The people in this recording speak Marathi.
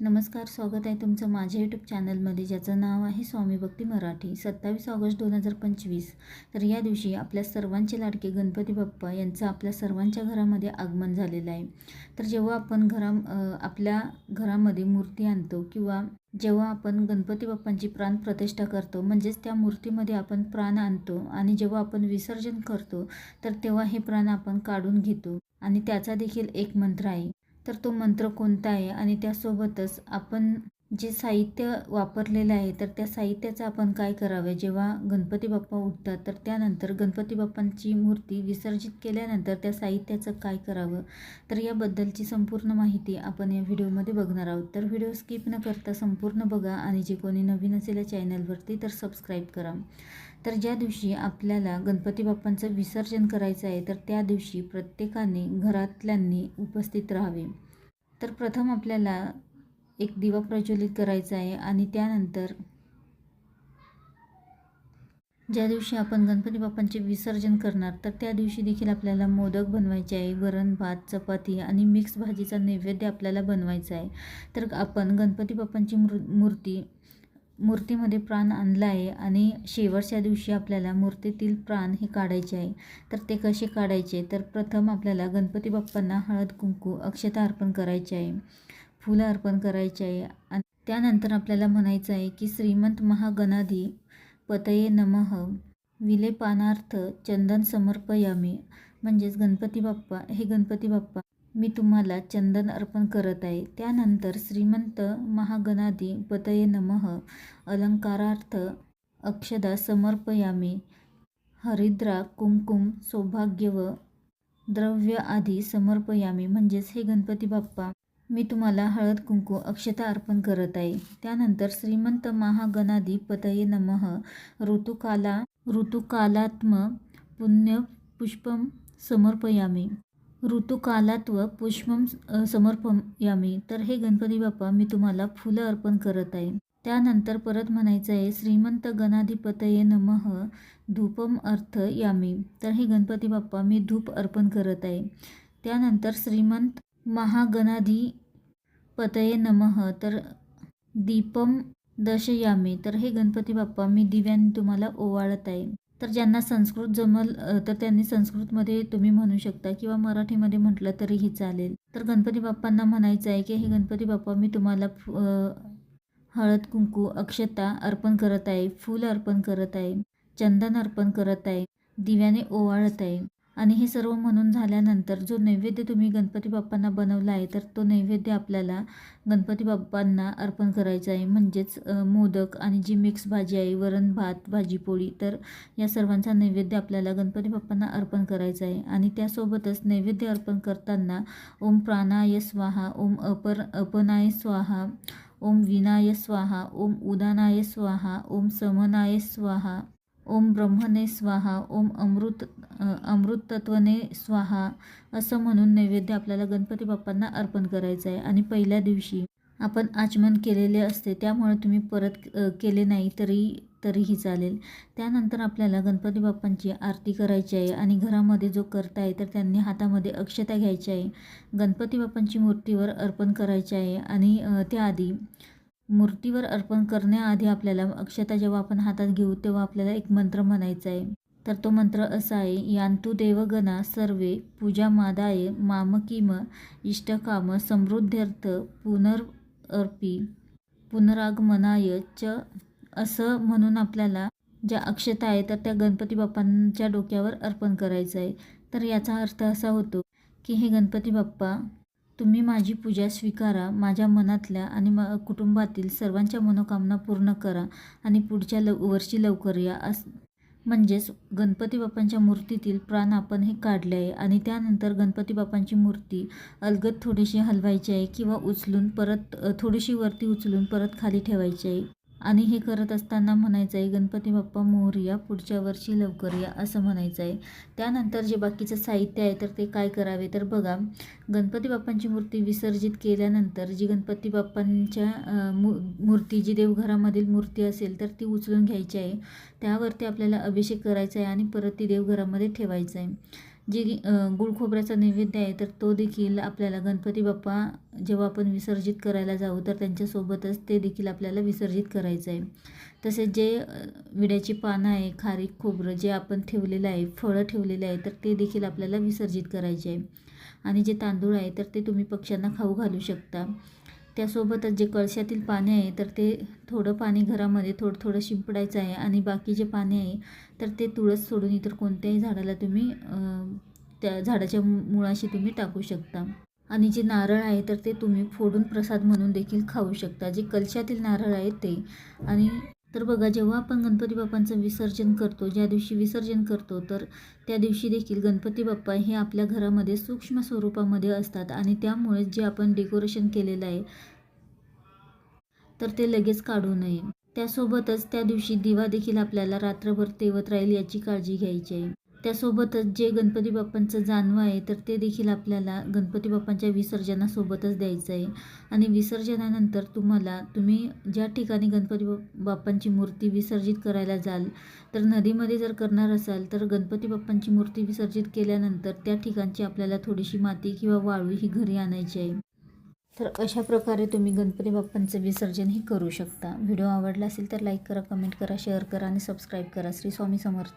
नमस्कार स्वागत आहे तुमचं माझ्या यूट्यूब चॅनलमध्ये ज्याचं नाव आहे स्वामी भक्ती मराठी. सत्तावीस ऑगस्ट दोन हजार पंचवीस. तर या दिवशी आपल्या सर्वांचे लाडके गणपती बाप्पा यांचं आपल्या सर्वांच्या घरामध्ये आगमन झालेलं आहे. तर जेव्हा आपण घरा आपल्या घरामध्ये मूर्ती आणतो किंवा जेव्हा आपण गणपती बाप्पांची प्राणप्रतिष्ठा करतो म्हणजेच त्या मूर्तीमध्ये आपण प्राण आणतो आणि जेव्हा आपण विसर्जन करतो तर तेव्हा हे प्राण आपण काढून घेतो. आणि त्याचा देखील एक मंत्र आहे. तर तो मंत्र कोणता आहे? आणि त्यासोबतच आपण जे साहित्य वापरलेलं आहे तर त्या साहित्याचं आपण काय करावे? जेव्हा गणपती बाप्पा उठतात तर त्यानंतर गणपती बाप्पांची मूर्ती विसर्जित केल्यानंतर त्या साहित्याचं काय करावं? तर याबद्दलची संपूर्ण माहिती आपण या व्हिडिओमध्ये बघणार आहोत. तर व्हिडिओ स्किप न करता संपूर्ण बघा आणि जे कोणी नवीन असेल या चॅनलवरती तर सबस्क्राईब करा. तर ज्या दिवशी आपल्याला गणपती बाप्पांचं विसर्जन करायचं आहे तर त्या दिवशी प्रत्येकाने घरातल्यांनी उपस्थित राहावे. तर प्रथम आपल्याला एक दिवा प्रज्वलित करायचा आहे आणि त्यानंतर ज्या दिवशी आपण गणपती बाप्पांचे विसर्जन करणार तर त्या दिवशी देखील आपल्याला मोदक बनवायचे आहे वरण भात चपाती आणि मिक्स भाजीचा नैवेद्य आपल्याला बनवायचा आहे. तर आपण गणपती बाप्पांची मृ मूर्ती मूर्तीमध्ये प्राण आणला आहे आणि शेवटच्या दिवशी आपल्याला मूर्तीतील प्राण हे काढायचे आहे. तर ते कसे काढायचे? तर प्रथम आपल्याला गणपती बाप्पांना हळद कुंकू अक्षता अर्पण करायचे आहे. फुलं अर्पण करायचे आहे. आणि त्यानंतर आपल्याला म्हणायचं आहे की श्रीमंत महागणाधी पतये नमः. विलेपानार्थ चंदन समर्पयामी. म्हणजेच गणपती बाप्पा हे गणपती बाप्पा मी तुम्हाला चंदन अर्पण करत आहे. त्यानंतर श्रीमंत महागणाधी पतये नमः. अलंकारार्थ अक्षदा समर्पयामी. हरिद्रा कुमकुम सौभाग्य व द्रव्य आदी समर्पयामी. म्हणजेच हे गणपती बाप्पा मी तुम्हाला हळद कुंकू अक्षता अर्पण करत आहे. त्यानंतर श्रीमंत महागणाधी पतये नमः. ऋतुकाला ऋतुकालात्म पुण्य पुष्पम समर्पयामी. ऋतुकालात्व पुष्पम समर्पयामी. तर हे गणपती बाप्पा मी तुम्हाला फुलं अर्पण करत आहे. त्यानंतर परत म्हणायचं आहे श्रीमंत गणाधिपतये नमः. धूपम अर्थ यामी तर हे गणपती बाप्पा मी धूप अर्पण करत आहे. त्यानंतर श्रीमंत महागणाधी पतये नमः. तर दीपम दशयामी तर हे गणपती बाप्पा मी दिव्याने तुम्हाला ओवाळत आहे तर ज्यांना संस्कृत जमल तर त्यांनी संस्कृतमध्ये तुम्ही म्हणू शकता किंवा मराठीमध्ये म्हटलं तरीही चालेल. तर गणपती बाप्पांना म्हणायचं आहे की हे गणपती बाप्पा मी तुम्हाला हळद कुंकू अक्षता अर्पण करत आहे फूल अर्पण करत आहे चंदन अर्पण करत आहे दिव्याने ओवाळत आहे. आणि हे सर्व म्हणून झाल्यानंतर जो नैवेद्य तुम्ही गणपती बाप्पांना बनवला आहे तर तो नैवेद्य आपल्याला गणपती बाप्पांना अर्पण करायचा आहे. म्हणजेच मोदक आणि जी मिक्स भाजी आहे वरण भात भाजी पोळी तर या सर्वांचा नैवेद्य आपल्याला गणपती बाप्पांना अर्पण करायचा आहे. आणि त्यासोबतच नैवेद्य अर्पण करताना ओम प्राणाय स्वाहा ओम अपर अपनाय स्वाहा ओम विनाय स्वाहा ओम उदानाय स्वाहा ओम समनाय स्वाहा ओम ब्रह्मने स्वाहा ओम अमृत अ, अमृतत्वने स्वाहा असं म्हणून नैवेद्य आपल्याला गणपती बाप्पांना अर्पण करायचं आहे. आणि पहिल्या दिवशी आपण आचमन केलेले असते त्यामुळे तुम्ही परत केले नाही तरी तरीही चालेल. त्यानंतर आपल्याला गणपती बाप्पांची आरती करायची आहे आणि घरामध्ये जो करता आहे तर त्यांनी हातामध्ये अक्षता घ्यायची आहे. गणपती बाप्पांची मूर्तीवर अर्पण करायची आहे आणि त्याआधी मूर्तीवर अर्पण करण्याआधी आपल्याला अक्षता जेव्हा आपण हातात घेऊ तेव्हा आपल्याला एक मंत्र म्हणायचा आहे तर तो मंत्र असा आहे यांतु देवगणा सर्वे पूजा मादाय मामकीम इष्टकाम समृद्ध्यर्थ पुनर्अर्पी पुनरागमनाय च असं म्हणून आपल्याला ज्या अक्षता आहे तर त्या गणपती बाप्पांच्या डोक्यावर अर्पण करायचं आहे तर याचा अर्थ असा होतो की हे गणपती बाप्पा तुम्ही माझी पूजा स्वीकारा माझ्या मनातल्या आणि म कुटुंबातील सर्वांच्या मनोकामना पूर्ण करा आणि पुढच्या लव वर्षी लवकर या. अस म्हणजेच गणपती बाप्पांच्या मूर्तीतील प्राण आपण हे काढले आहे आणि त्यानंतर गणपती बाप्पांची मूर्ती अलगद थोडीशी हलवायची आहे किंवा उचलून परत थोडीशी वरती उचलून परत खाली ठेवायची आहे. आणि हे करत असताना म्हणायचं आहे गणपती बाप्पा मोहरिया पुढच्या वर्षी लवकर या असं म्हणायचं आहे त्यानंतर जे बाकीचं साहित्य आहे तर ते काय करावे? तर बघा गणपती बाप्पांची मूर्ती विसर्जित केल्यानंतर जी गणपती बाप्पांच्या मू मूर्ती जी देवघरामधील मूर्ती असेल तर ती उचलून घ्यायची आहे. त्यावरती आपल्याला अभिषेक करायचा आहे आणि परत ती देवघरामध्ये ठेवायचं आहे. जी गुळ खोबऱ्याचा नैवेद्य आहे तर तो देखील आपल्याला गणपती बाप्पा जेव्हा आपण विसर्जित करायला जाऊ तर त्यांच्यासोबतच ते देखील आपल्याला विसर्जित करायचं आहे तसेच जे विड्याची पानं आहे खारीक खोबरं जे आपण ठेवलेलं आहे फळं ठेवलेले आहे तर ते देखील आपल्याला विसर्जित करायचे आहे आणि जे तांदूळ आहे तर ते तुम्ही पक्ष्यांना खाऊ घालू शकता. त्यासोबतच जे कळशातील पाणी आहे तर ते थोडं पाणी घरामध्ये थोडं थोडं शिंपडायचं आहे आणि बाकी जे पाणी आहे तर ते तुळस सोडून इतर कोणत्याही झाडाला तुम्ही त्या झाडाच्या मुळाशी तुम्ही टाकू शकता. आणि जे नारळ आहे तर ते तुम्ही फोडून प्रसाद म्हणून देखील खाऊ शकता. जे कलशातील नारळ आहे ते. आणि तर बघा जेव्हा आपण गणपती बाप्पांचं विसर्जन करतो ज्या दिवशी विसर्जन करतो तर त्या दिवशी देखील गणपती बाप्पा हे आपल्या घरामध्ये सूक्ष्म स्वरूपामध्ये असतात आणि त्यामुळे जे आपण डेकोरेशन केलेलं आहे तर ते लगेच काढू नये. त्यासोबतच त्या दिवशी दिवा देखील आपल्याला रात्रभर तेवत राहील याची काळजी घ्यायची आहे. त्यासोबतच जे गणपती बाप्पांचं जानवं आहे तर ते देखील आपल्याला गणपती बाप्पांच्या विसर्जनासोबतच द्यायचं आहे. आणि विसर्जनानंतर तुम्हाला तुम्ही ज्या ठिकाणी गणपती बाप्पांची मूर्ती विसर्जित करायला जाल तर नदीमध्ये जर करणार असाल तर गणपती बाप्पांची मूर्ती विसर्जित केल्यानंतर त्या ठिकाणची आपल्याला थोडीशी माती किंवा वाळू ही घरी आणायची आहे. तर अशा प्रकारे तुम्ही गणपती बाप्पांचं विसर्जनही करू शकता. व्हिडिओ आवडला असेल तर लाईक करा कमेंट करा शेअर करा आणि सबस्क्राईब करा. श्री स्वामी समर्थ.